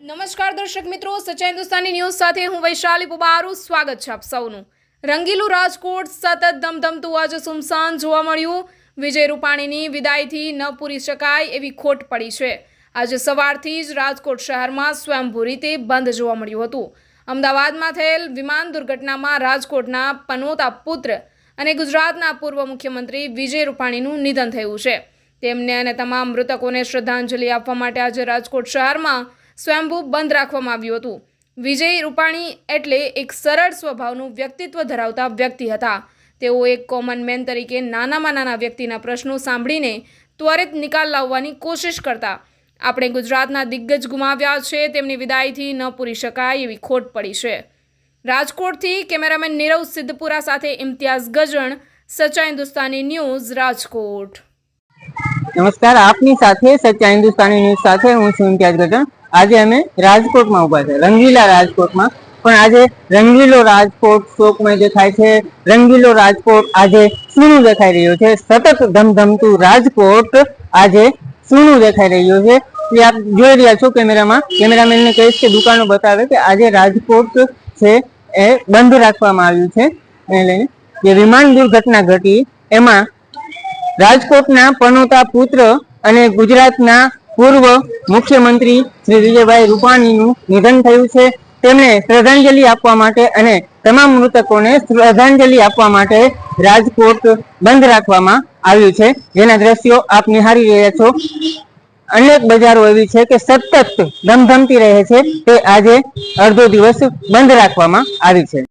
દર્શક મિત્રો, સચ્ચા હિન્દુસ્તાની ન્યૂઝ સાથે હું વૈશાલી પુબારું. સ્વાગત છે આપ સૌનું. રંગીલું રાજકોટ સતત ધમધમતું આજે સુમસાન જોવા મળ્યું. વિજય રૂપાણીની વિદાયથી ન પૂરી શકાય એવી ખોટ પડી છે. આજે સવારથી જ રાજકોટ શહેરમાં સ્વયંભૂ રીતે બંધ જોવા મળ્યું હતું. અમદાવાદમાં થયેલ વિમાન દુર્ઘટનામાં રાજકોટના પનોતા પુત્ર અને ગુજરાતના પૂર્વ મુખ્યમંત્રી વિજય રૂપાણીનું નિધન થયું છે. તેમને અને તમામ મૃતકોને શ્રદ્ધાંજલિ આપવા માટે આજે રાજકોટ શહેરમાં સ્વયંભૂ બંધ રાખવામાં આવ્યું હતું. વિજય રૂપાણી એટલે એક સરળ સ્વભાવનું વ્યક્તિત્વ ધરાવતા વ્યક્તિ હતા. તેઓ એક કોમન મેન તરીકે નાનામાં નાના વ્યક્તિના પ્રશ્નો સાંભળીને ત્વરિત નિકાલ લાવવાની કોશિશ કરતા. આપણે ગુજરાતના દિગ્ગજ ગુમાવ્યા છે, તેમની વિદાયથી ન પૂરી શકાય એવી ખોટ પડી છે. રાજકોટથી કેમેરામેન નીરવ સિદ્ધપુરા સાથે ઇમ્તિયાઝ ગજણ, સચ્ચા હિન્દુસ્તાની ન્યૂઝ રાજકોટ. નમસ્કાર, આપની સાથે સચ્ચા હિન્દુસ્તાની ન્યૂઝ સાથે હું છું ઇમ્તિયાઝ ગઢન આજે અમે રાજકોટમાં ઊભા છે, રંગીલા રાજકોટમાં. પણ આજે રંગીલો રાજકોટ શોકમય દેખાય છે. રંગીલો રાજકોટ આજે સૂનું દેખાઈ રહ્યું છે. સતત ધમધમતું રાજકોટ આજે સૂનું દેખાઈ રહ્યું છે. એ આપ જોઈ રહ્યા છો કેમેરામાં. કેમેરામેનને કહીશ કે દુકાનો બતાવે કે આજે રાજકોટ છે એ બંધ રાખવામાં આવ્યું છે. એને જે વિમાન દુર્ઘટના ઘટી, એમાં રાજકોટના પનોતા પુત્ર અને ગુજરાતના પૂર્વ મુખ્યમંત્રી શ્રી વિજયભાઈ રૂપાણીનું નિધન થયું છે. તેમણે શ્રદ્ધાંજલિ આપવા માટે અને તમામ મૃતકોને શ્રદ્ધાંજલિ આપવા માટે રાજકોટ બંધ રાખવામાં આવ્યું છે. જેના દ્રશ્યો આપ નિહાળી રહ્યા છો. અનેક બજારો એવી છે કે સતત ધમધમતી રહે છે તે આજે અડધો દિવસ બંધ રાખવામાં આવી છે.